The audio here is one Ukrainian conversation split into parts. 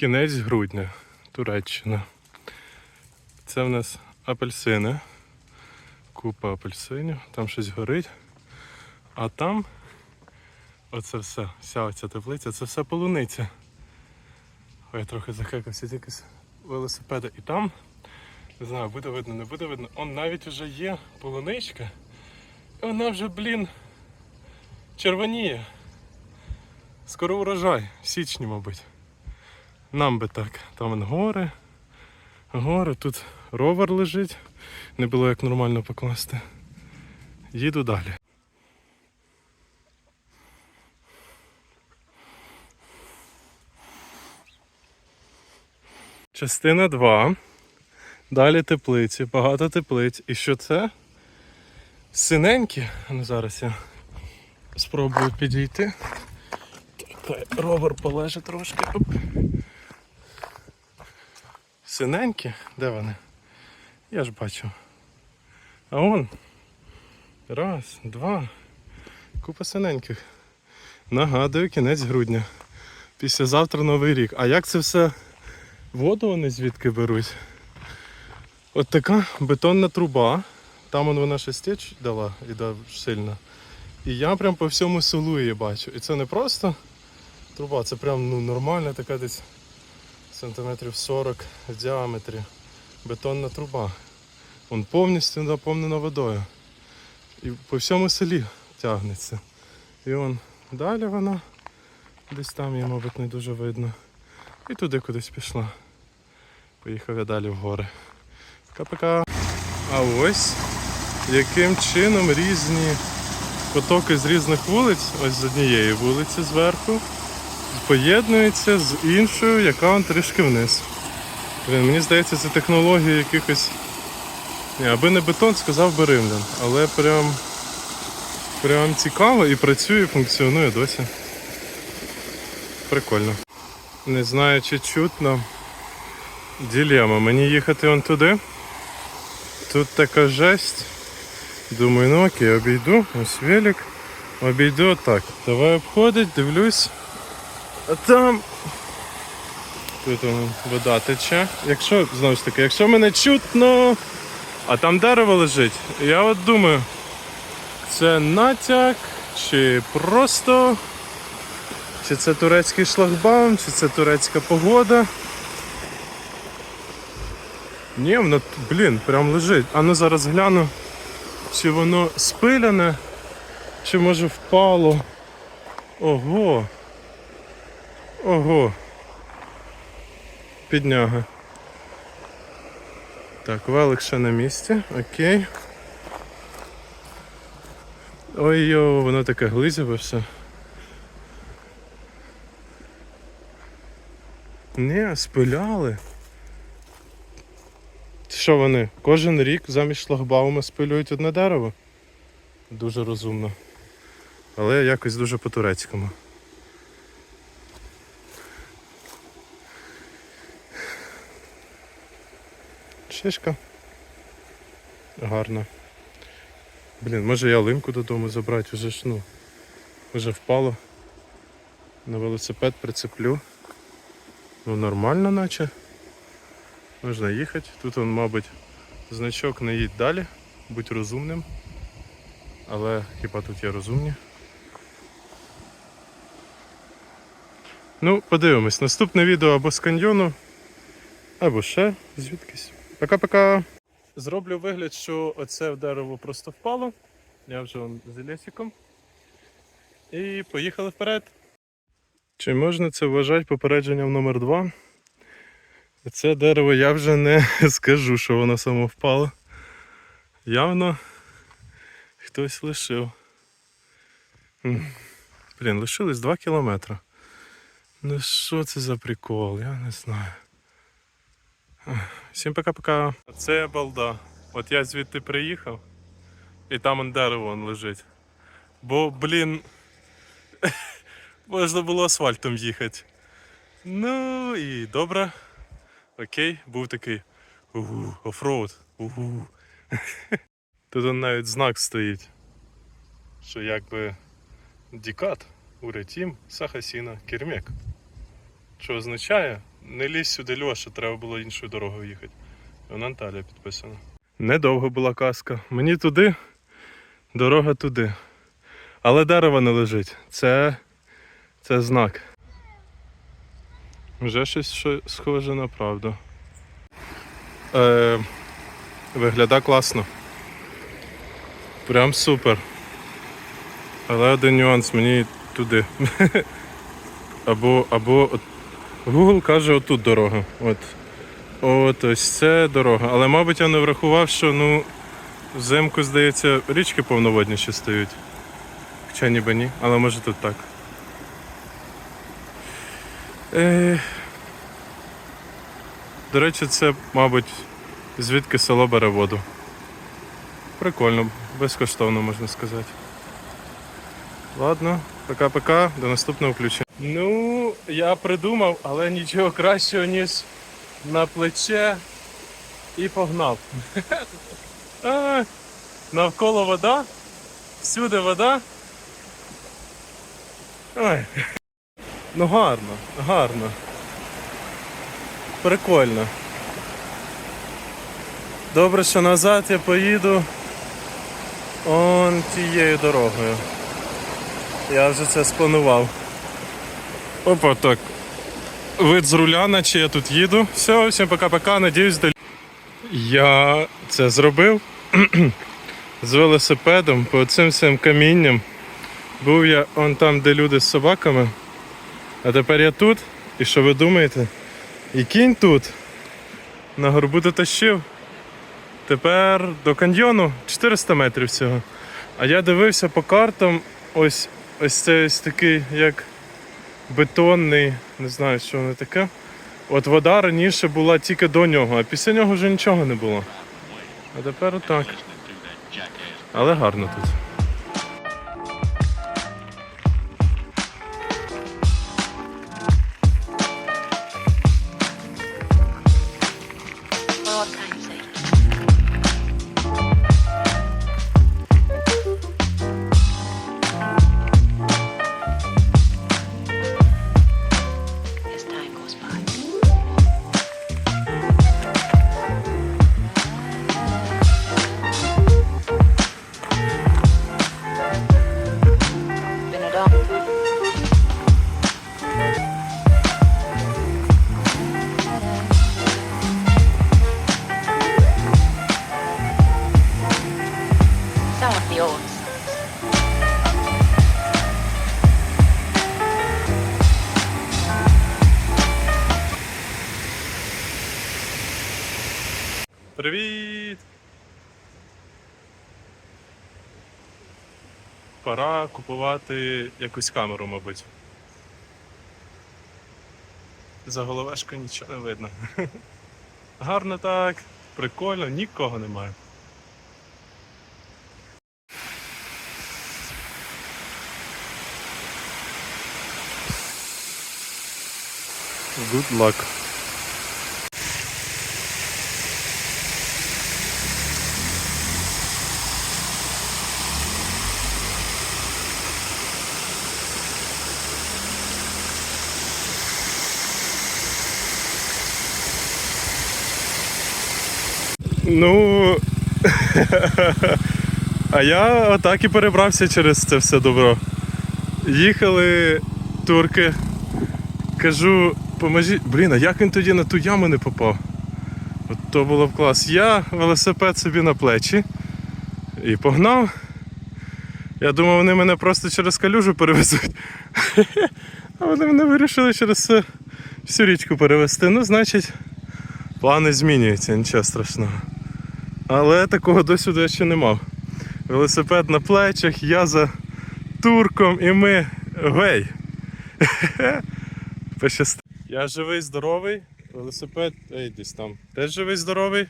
Кінець грудня, Туреччина. Це в нас апельсини. Купа апельсинів, там щось горить. А там оце все, вся оця теплиця, це все полуниця. Ой, я трохи захекався тільки з велосипеда. І там, не знаю, буде видно, не буде видно. Он навіть вже є полуничка. І вона вже, блін, червоніє. Скоро урожай, в січні, мабуть. Нам би так. Там гори. Гори, тут ровер лежить. Не було як нормально покласти. Їду далі. Частина 2. Далі теплиці, багато теплиць. І що це? Синенькі. Ну зараз я спробую підійти. Ровер полежить трошки. Оп. Синенькі? Де вони? Я ж бачу. А он. Раз, два. Купа синеньких. Нагадую, кінець грудня. Післязавтра новий рік. А як це все воду вони звідки беруть? От така бетонна труба. Там он вона ще стіч дала і сильно. І я прям по всьому селу її бачу. І це не просто труба, це прям ну, нормальна така десь сантиметрів 40 в діаметрі. Бетонна труба. Вон повністю наповнена водою. І по всьому селі тягнеться. І он далі вона, десь там її, мабуть, не дуже видно. І туди кудись пішла. Поїхав я далі в гори. Пока-пока. А ось яким чином різні потоки з різних вулиць, ось з однієї вулиці зверху, поєднуються з іншою, яка он трішки вниз. Блін, мені здається, це технологія якихось. Ні, аби не бетон, сказав би римлян. Але прям, прям цікаво і працює, функціонує досі. Прикольно. Не знаю, чи чутно. Ділема. Мені їхати он туди. Тут така жесть. Думаю, ну окей, обійду, ось велик. Обійду отак. Давай обходить, дивлюсь. Там. Тут вода тече. Якщо, знову ж таки, якщо мене чутно, а там дерево лежить, я от думаю, це натяк, чи просто. Чи це турецький шлагбаум, чи це турецька погода. Ні, воно, блін, прям лежить. А ну зараз гляну, чи воно спиляне, чи може впало. Ого. Ого. Підняга. Так, велик ще на місці, окей. Ой-йо, воно таке глизяве все. Не, спиляли. Що вони? Кожен рік замість шлагбаума спилюють одне дерево. Дуже розумно. Але якось дуже по-турецькому. Шишка. Гарна. Блін, може ялинку додому забрати, вже ж ну. Вже впало. На велосипед прицеплю. Ну нормально наче. Можна їхати. Тут он, мабуть, значок не їдь далі, будь розумним. Але хіба тут є розумні? Ну, подивимось, наступне відео або з каньйону, або ще звідкись. Пока-пока! Зроблю вигляд, що оце в дерево просто впало. Я вже вон з лесиком. І поїхали вперед. Чи можна це вважати попередженням номер 2 Це дерево я вже не скажу, що воно само впало. Явно хтось лишив. Блін, лишилось 2 кілометри. Ну що це за прикол, я не знаю. Всім пока-пока. Це балда. От я звідти приїхав, і там дерево он лежить. Бо, блін, можна було асфальтом їхати. Ну і добре. Окей, був такий угу, офроуд. Угу. Тут он навіть знак стоїть. Що якби Дікат, Уретім, Сахасіна, Кермек. Що означає Не лізь сюди, Льоша, треба було іншою дорогою їхати. Вона Анталія підписана. Недовго була казка. Мені туди, дорога туди. Але дерево не лежить. Це, це знак. Вже щось що схоже на правду. Е, виглядає класно. Прям супер. Але один нюанс мені туди. Або, або Google каже, отут дорога. От. От ось це дорога. Але, мабуть, я не врахував, що ну, взимку, здається, річки повноводніші стають. Хоча ніби ні, але може тут так. Е... До речі, це, мабуть, звідки село бере воду. Прикольно, безкоштовно можна сказати. Ладно, пока-пока, до наступного включення. Ну, я придумав, але нічого кращого, ніж на плече і погнав. Навколо вода, всюди вода. Ой. Ну гарно, гарно. Прикольно. Добре, що назад я поїду он тією дорогою. Я вже це спланував. Опа, так. Вид з руля, наче я тут їду. Все, всім пока-пока, надіюсь, до... Я це зробив з велосипедом по цим всім камінням. Був я он там, де люди з собаками. А тепер я тут. І що ви думаєте? І кінь тут. На горбу дотащив. Тепер до каньйону 400 метрів всього. А я дивився по картам, ось ось це ось такий, як бетонний, не знаю, що воно таке. От вода раніше була тільки до нього, а після нього вже нічого не було. А тепер отак. Але гарно тут. Привіт! Пора купувати якусь камеру, мабуть. За головешкою нічого не видно. Гарно так, прикольно, нікого немає. Good luck. Ну. а я отак і перебрався через це все добро. Їхали турки. Кажу, поможіть. Блін, а як він тоді на ту яму не попав? От то було б клас. Я велосипед собі на плечі і погнав. Я думав, вони мене просто через калюжу перевезуть. А вони мене вирішили через всю річку перевезти. Ну, значить, плани змінюються, нічого страшного. Але такого досвіду я ще не мав. Велосипед на плечах, я за турком і ми. Гей! Пощасти. Я живий, здоровий, велосипед, ей, десь там. Теж живий, здоровий.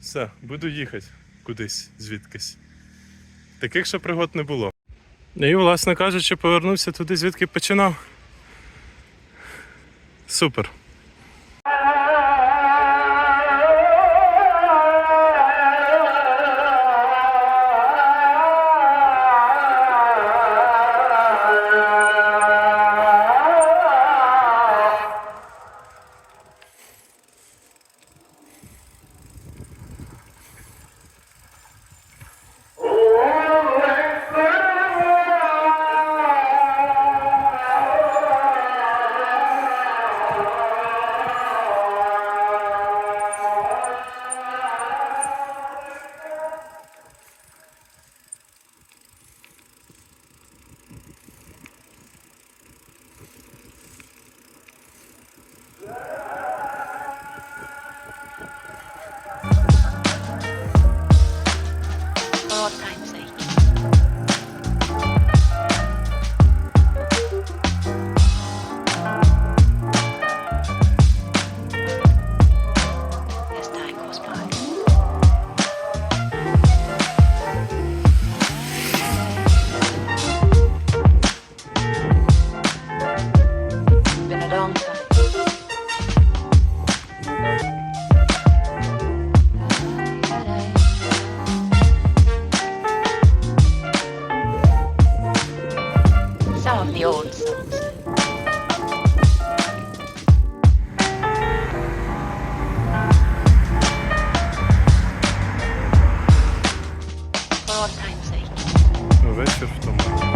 Все, буду їхати кудись, звідкись. Таких ще пригод не було. І, власне кажучи, повернувся туди, звідки починав. Супер. вечір, тому.